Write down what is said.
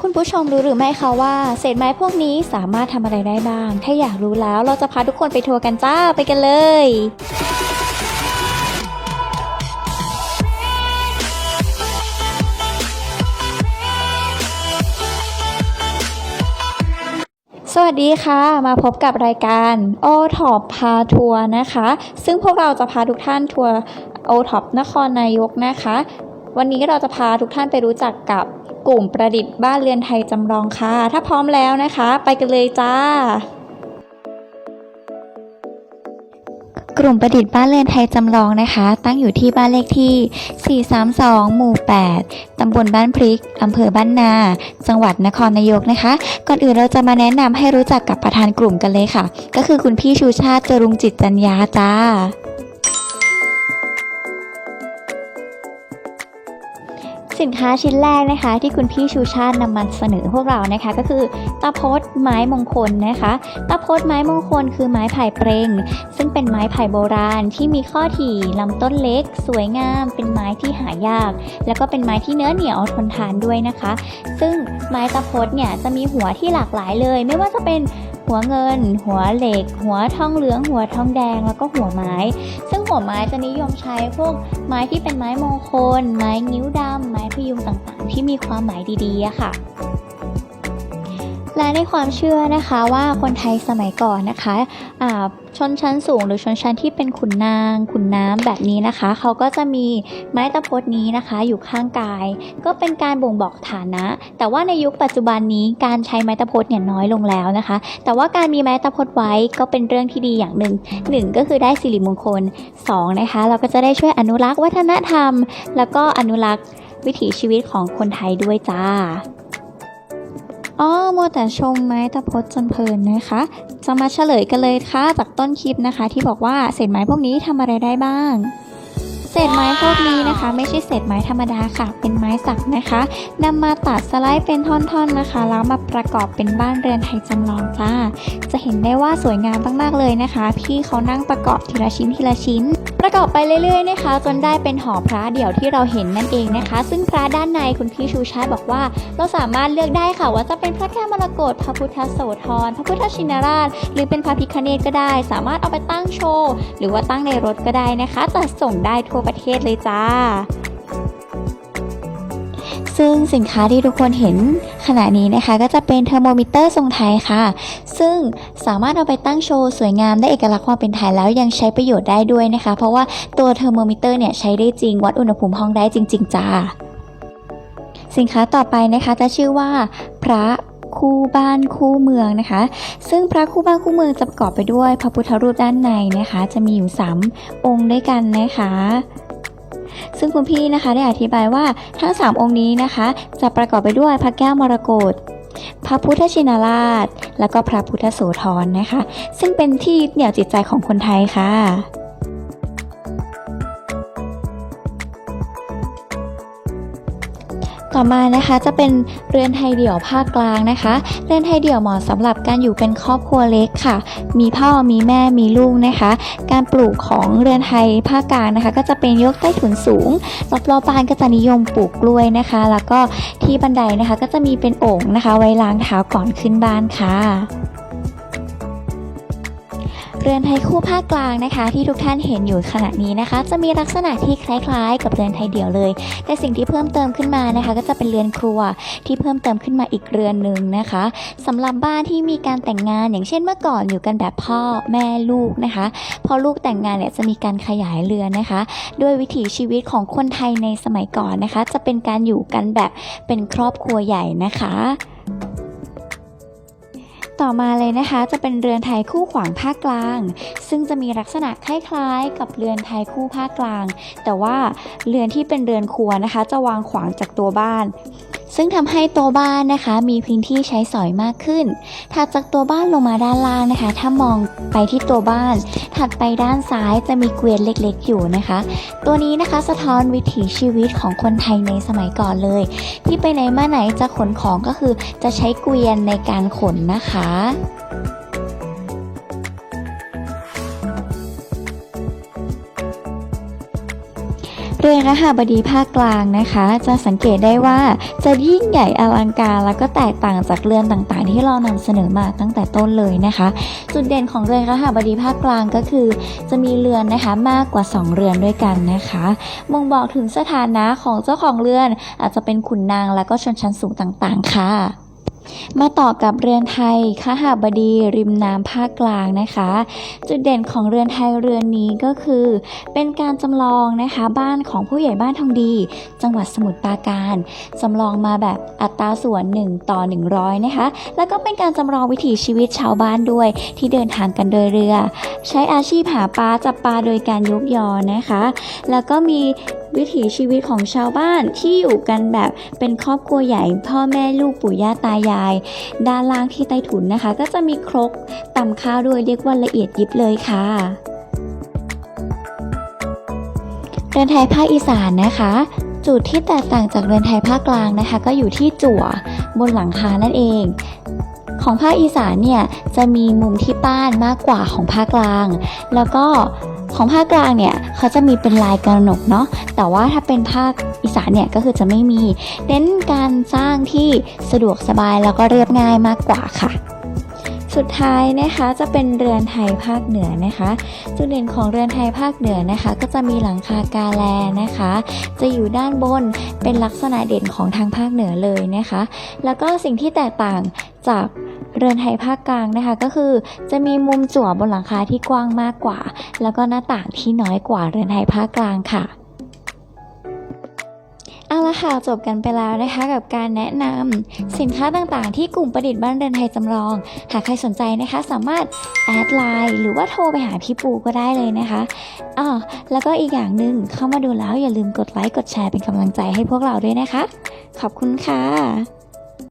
คุณผู้ชมรู้หรือไม่คะว่าเศษไม้พวกนี้สามารถทำอะไรได้บ้าง ถ้าอยากรู้แล้วเราจะพาทุกคนไปทัวร์กันจ้าไปกันเลย สวัสดีค่ะ มาพบกับรายการโอท็อปพาทัวร์นะคะ ซึ่งพวกเราจะพาทุกท่านทัวร์โอท็อปนครนายกนะคะ วันนี้เราจะพาทุกท่านไปรู้จักกับ กลุ่มประดิษฐ์บ้านเรือนไทยจำลองค่ะ ถ้าพร้อมแล้วนะคะ ไปกันเลยจ้ากลุ่มประดิษฐ์บ้านเรือนไทยจำลองนะคะ ตั้งอยู่ที่บ้านเลขที่ 432 หมู่ 8 ตำบลบ้านพริก อำเภอบ้านนา จังหวัดนครนายกนะคะ ก่อนอื่นเราจะมาแนะนำให้รู้จักกับประธานกลุ่มกันเลยค่ะ ก็คือคุณพี่ชูชาติจรุงจิตจัญญาจ้า สินค้าชิ้นแรกนะคะ ที่คุณพี่ชูชาตินำมาเสนอพวกเรานะคะ ก็คือตะพดไม้มงคลนะคะตะพดไม้มงคลคือไม้ไผ่เปรงซึ่งเป็นไม้ไผ่โบราณที่มีข้อถี่ลำต้นเล็ก สวยงาม เป็นไม้ที่หายาก แล้วก็เป็นไม้ที่เนื้อเหนียวทนทานด้วยนะคะ ซึ่งไม้ตะพดเนี่ยจะมีหัวที่หลากหลายเลย ไม่ว่าจะเป็น หัวเงิน หัวเหล็ก หัวทองเหลือง หัวทองแดง แล้วก็หัวไม้ ซึ่งหัวไม้จะนิยมใช้พวกไม้ที่เป็นไม้มงคล ไม้นิ้วดำไม้พยุงต่างๆ ที่มีความหมายดีๆค่ะ และในความเชื่อนะคะว่าคนไทยสมัยก่อนนะคะอาชนชั้นสูงหรือชนชั้นที่เป็นขุนนาง ขุนน้ำแบบนี้นะคะ เขาก็จะมีไม้ตะพดนี้นะคะอยู่ข้างกาย ก็เป็นการบ่งบอกฐานะ แต่ว่าในยุคปัจจุบันนี้การใช้ไม้ตะพดเนี่ยน้อยลงแล้วนะคะ แต่ว่าการมีไม้ตะพดไว้ก็เป็นเรื่องที่ดีอย่างหนึ่งหนึ่งก็คือได้สิริมงคลสองนะคะเราก็จะได้ช่วยอนุรักษ์วัฒนธรรม แล้วก็อนุรักษ์วิถีชีวิตของคนไทยด้วยจ้า อ๋อมัวแต่ชมไม้ตะพดจนเพลินนะคะ จะมาเฉลยกันเลยค่ะจากต้นคลิปนะคะ ที่บอกว่าเศษไม้พวกนี้ทำอะไรได้บ้าง เศษไม้พวกนี้นะคะ ไม่ใช่เศษไม้ธรรมดาค่ะ เป็นไม้สักนะคะนำมาตัดสไลด์เป็นท่อนๆนะคะ แล้วมาประกอบเป็นบ้านเรือนไทยจำลองจ้า จะเห็นได้ว่าสวยงามมากๆเลยนะคะ พี่เขานั่งประกอบทีละชิ้นทีละชิ้น ประกอบไปเรื่อยๆนะคะ จนได้เป็นหอพระเดี่ยวที่เราเห็นนั่นเองนะคะ ซึ่งพระด้านในคุณพี่ชูชาติบอกว่า เราสามารถเลือกได้ค่ะว่าจะเป็นพระแก้วมรกตพระพุทธโสธรพระพุทธชินราช หรือเป็นพระพิคเนตก็ได้ สามารถเอาไปตั้งโชว์หรือว่าตั้งในรถก็ได้นะคะจัดส่งได้ทั่วประเทศเลยจ้า ซึ่งสินค้าที่ทุกคนเห็นขณะนี้นะคะก็จะเป็นเทอร์โมมิเตอร์ทรงไทยค่ะ ซึ่งสามารถเอาไปตั้งโชว์สวยงามได้เอกลักษณ์ความเป็นไทยแล้วยังใช้ประโยชน์ได้ด้วยนะคะ เพราะว่าตัวเทอร์โมมิเตอร์เนี่ยใช้ได้จริงวัดอุณหภูมิห้องได้จริง ๆจ้าสินค้าต่อไปนะคะจะชื่อว่า พระ คู่บ้านคู่เมืองนะคะ ซึ่งพระคู่บ้านคู่เมืองจะประกอบไปด้วยพระพุทธรูปด้านในนะคะ จะมีอยู่ 3 องค์ด้วยกันนะคะซึ่งคุณพี่นะคะได้อธิบายว่าทั้ง 3 องค์นี้นะคะ จะประกอบไปด้วยพระแก้วมรกตพระพุทธชินราช แล้วก็พระพุทธโสธรนะคะ ซึ่งเป็นที่ยึดเหนี่ยวจิตใจของคนไทยค่ะ ต่อมานะคะจะเป็นเรือนไทยเดี่ยวภาคกลางนะคะ เรือนไทยเดี่ยวเหมาะสำหรับการอยู่เป็นครอบครัวเล็กค่ะ มีพ่อมีแม่มีลูกนะคะ การปลูกของเรือนไทยภาคกลางนะคะ ก็จะเป็นยกใต้ถุนสูงรอบๆบ้านก็จะนิยมปลูกกล้วยนะคะ แล้วก็ที่บันไดนะคะก็จะมีเป็นโอ่งนะคะ ไว้ล้างเท้าก่อนขึ้นบ้านค่ะ เรือนไทยคู่ภาคกลางนะคะ ที่ทุกท่านเห็นอยู่ขณะนี้นะคะ จะมีลักษณะที่คล้ายๆ กับเรือนไทยเดี่ยวเลย แต่สิ่งที่เพิ่มเติมขึ้นมานะคะ ก็จะเป็นเรือนครัวที่เพิ่มเติมขึ้นมาอีกเรือนหนึ่งนะคะสำหรับบ้านที่มีการแต่งงานอย่างเช่นเมื่อก่อนอยู่กันแบบพ่อแม่ลูกนะคะ พอลูกแต่งงานเนี่ยจะมีการขยายเรือนนะคะ ด้วยวิถีชีวิตของคนไทยในสมัยก่อนนะคะ จะเป็นการอยู่กันแบบเป็นครอบครัวใหญ่นะคะ ต่อมาเลยนะคะจะเป็นเรือนไทยคู่ขวางภาคกลาง ซึ่งจะมีลักษณะคล้ายๆ กับเรือนไทยคู่ภาคกลาง แต่ว่าเรือนที่เป็นเรือนครัวนะคะ จะวางขวางจากตัวบ้าน ซึ่งทำให้ตัวบ้านนะคะ มีพื้นที่ใช้สอยมากขึ้น ถัดจากตัวบ้านลงมาด้านล่างนะคะ ถ้ามองไปที่ตัวบ้าน ถัดไปด้านซ้ายจะมีเกวียนเล็กๆ อยู่นะคะ ตัวนี้นะคะสะท้อนวิถีชีวิตของคนไทยในสมัยก่อนเลย ที่ไปไหนมาไหนจะขนของก็คือจะใช้เกวียนในการขนนะคะ เโดยรหบดีภาคกลางนะคะ จะสังเกตได้ว่าจะยิ่งใหญ่อลังการแล้วก็แตกต่างจากเรือนต่างๆ ที่เรานำเสนอมาตั้งแต่ต้นเลยนะคะ จุดเด่นของเรือนรหบดีภาคกลางก็คือ จะมีเรือนนะคะมากกว่า 2 เรือนด้วยกันนะคะบ่งบอกถึงสถานะของเจ้าของเรือนอาจจะเป็นขุนนางและก็ชนชั้นสูงต่างๆค่ะ มาต่อกับเรือนไทยขหาบดีริมน้ำภาคกลางนะคะ จุดเด่นของเรือนไทยเรือนนี้ก็คือ เป็นการจำลองนะคะบ้านของผู้ใหญ่บ้านทองดี จังหวัดสมุทรปราการจำลองมาแบบอัตราส่วน 1 ต่อ 100 นะคะ แล้วก็เป็นการจำลองวิถีชีวิตชาวบ้านด้วย ที่เดินทางกันโดยเรือ ใช้อาชีพหาปลาจับปลาโดยการยกยอนะคะ แล้วก็มี วิถีชีวิตของชาวบ้านที่อยู่กันแบบเป็นครอบครัวใหญ่ พ่อแม่ลูกปู่ย่าตายาย ด้านล่างที่ใต้ถุนนะคะ ก็จะมีครกตำข้าวด้วยเรียกว่าละเอียดยิบเลยค่ะเรือนไทยภาคอีสานนะคะจุดที่แตกต่างจากเรือนไทยภาคกลางนะคะ ก็อยู่ที่จั่วบนหลังคานั่นเอง ของภาคอีสานเนี่ยจะมีมุมที่ป้านมากกว่าของภาคกลาง แล้วก็ ของภาคกลางเนี่ยเขาจะมีเป็นลายกระหนกเนาะแต่ว่าถ้าเป็นภาคอีสานเนี่ยก็คือจะไม่มีเน้นการสร้างที่สะดวกสบายแล้วก็เรียบง่ายมากกว่าค่ะสุดท้ายนะคะจะเป็นเรือนไทยภาคเหนือนะคะ จุดเด่นของเรือนไทยภาคเหนือนะคะ ก็จะมีหลังคากาแลนะคะ จะอยู่ด้านบนเป็นลักษณะเด่นของทางภาคเหนือเลยนะคะ แล้วก็สิ่งที่แตกต่างจาก เรือนไทยภาคกลางนะคะ ก็คือจะมีมุมจั่วบนหลังคาที่กว้างมากกว่า แล้วก็หน้าต่างที่น้อยกว่าเรือนไทยภาคกลางค่ะเอาละค่ะจบกันไปแล้วนะคะกับการแนะนำสินค้าต่างๆ ที่กลุ่มประดิษฐ์บ้านเรือนไทยจำลอง หากใครสนใจนะคะสามารถแอดไลน์หรือว่าโทรไปหาพี่ปูก็ได้เลยนะคะอ๋อแล้วก็อีกอย่างหนึ่งเข้ามาดูแล้วอย่าลืมกดไลค์กดแชร์เป็นกำลังใจให้พวกเราด้วยนะคะ ขอบคุณค่ะ